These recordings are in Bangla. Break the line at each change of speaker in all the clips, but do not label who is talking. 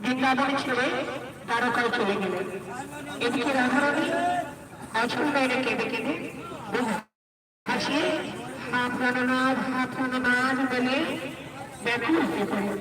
বৃন্দাবনে ছেড়ে দ্বারকায় চলে গেলেন এদিকে রাধারানী অচল প্রাণনাথ বলে ব্যাকুল হয়ে পড়েন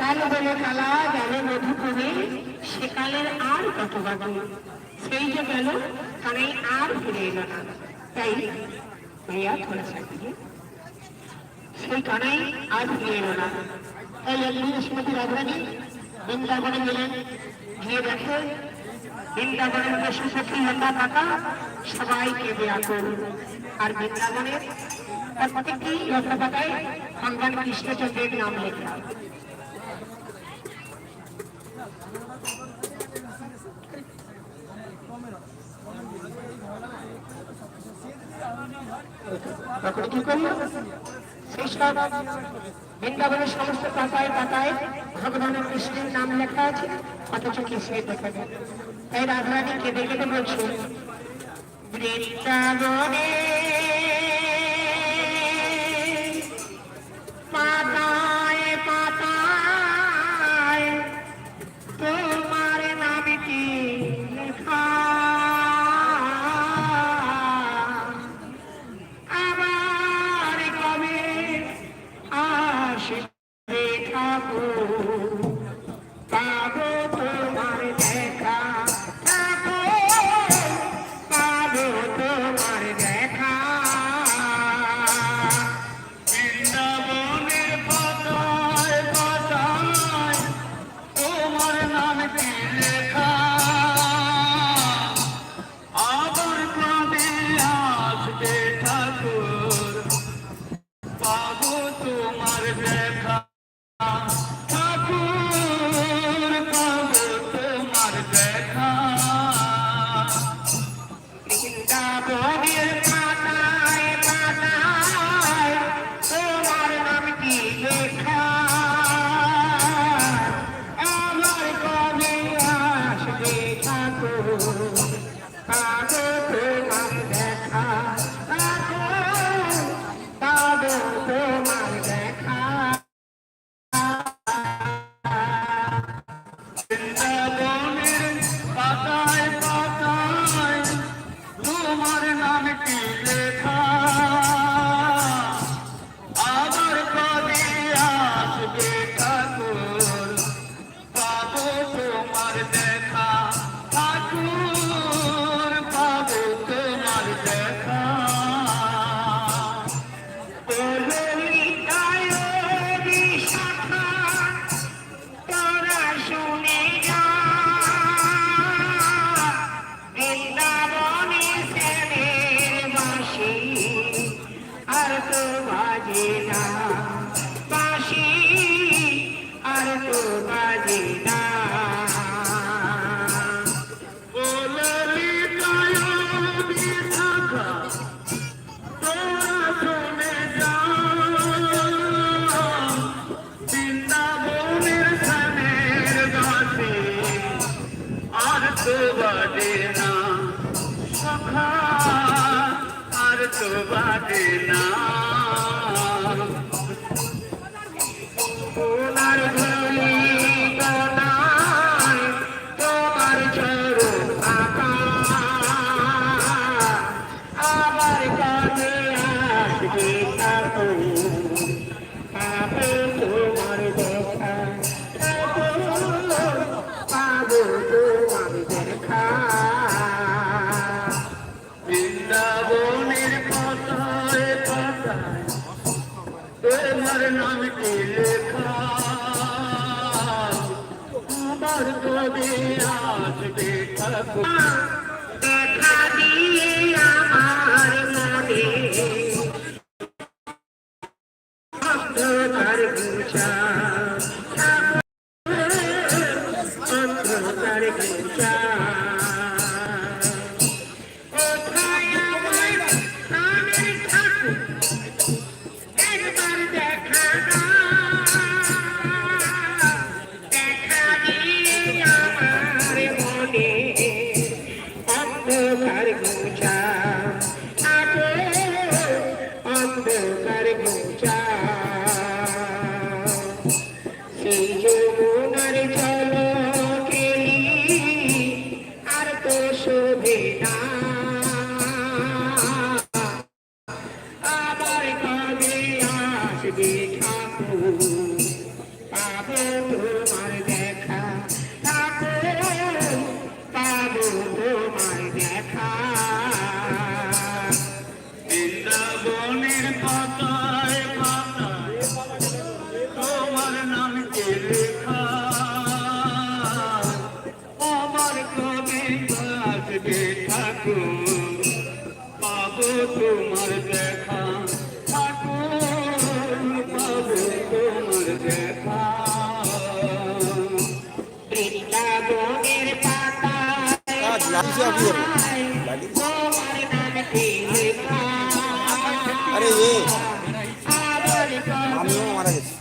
কালো বলে কালা গেল মধুক্রমে সেকালের আর কত বাকি সেই যে গেল তারাই আর ফিরে এলো না তাই ভাইয়া থোড়া সেই কানাই আর ফিরে এলো না। তাই একদিন শ্রীমতী রাধারানী বৃন্দাবনে গেলেন। গিয়ে দেখে বৃন্দাবনের পশু সখী লতা পাতা, সবাই কেঁদে আকুল। আর বৃন্দাবনের প্রত্যেকটি লতা পাতায় ভগবান কৃষ্ণচন্দ্রের নাম লেখা। তখন কি করল? সেই সব বৃন্দাবনের সমস্ত পাতায় পাতায় ভগবানের কৃষ্ণের নাম লেখা আছে, অথচ কৃষ্ণের দেখা যায় তাই রাধারানী কেঁদে কেঁদে বলছে, বৃন্দাবনে বাজে না। তোমার ধুলি কোনায় তোমার চরণ আঁকা আবার কাছে আসবে ঠাকুর। পাবো দেখা দিয়ে আমার আরে
এ মামিও মারা গেছে।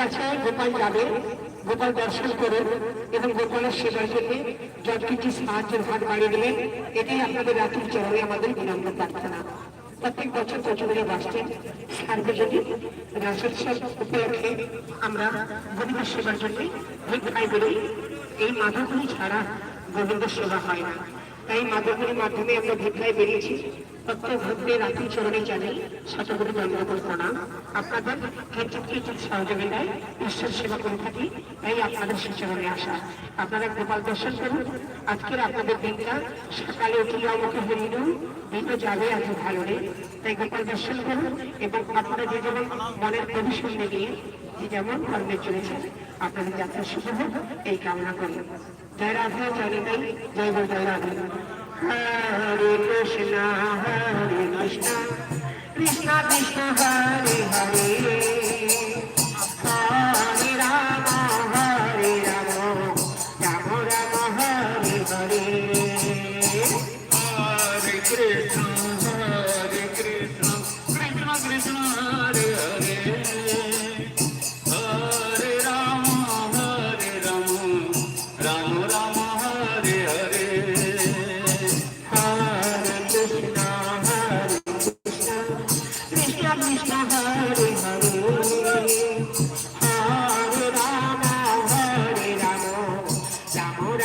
কাছে গোপাল যাবে। গোপাল দর্শন করুন এবং গোপালের সেবার জন্য যত কিছু সাহায্যের হাত বাড়িয়ে দিলেন। এটাই আপনাদের রাত্রির চরণে আমাদের বিনম্র প্রার্থনা। প্রত্যেক বছর কচুগুলো বাসটি সার্বজনীন রাসোৎসব উপলক্ষে আমরা গোবিন্দ সেবার জন্য ভিক্ষায় বেরোই এই মাথাগুলি ছাড়া গোবিন্দ সেবা হয় না। তাই মাধবগুলির মাধ্যমে আমরা ভিক্ষায় বেরিয়েছি। প্রত্যেক ভক্তের রাত্রি চরণে জানাই শতগুলি দণ্ডকর প্রণাম। আপনাদের ক্ষেত্রে কিছু সহযোগিতায় ঈশ্বর সেবা করে থাকি, তাই আপনাদের সুচরণে আসা। আপনারা গোপাল দর্শন করুন। আজকের আপনাদের দিনটা সকালে উঠিলে আমাকে হরিণ দিনটা যাবে আজ ভালো রে তাই গোপাল দর্শন করুন এবং আপনারা যে যেমন মনের প্রভিসন্ধে নিয়ে যে যেমন কর্মে চলেছেন, আপনাদের যাত্রা শুভ হোক, এই কামনা করি। জয় রাধা, জয় নিতাই, জয় গো, জয় রাধা। হরে কৃষ্ণ হরে কৃষ্ণ কৃষ্ণ কৃষ্ণ, হরে হরে।
Ahora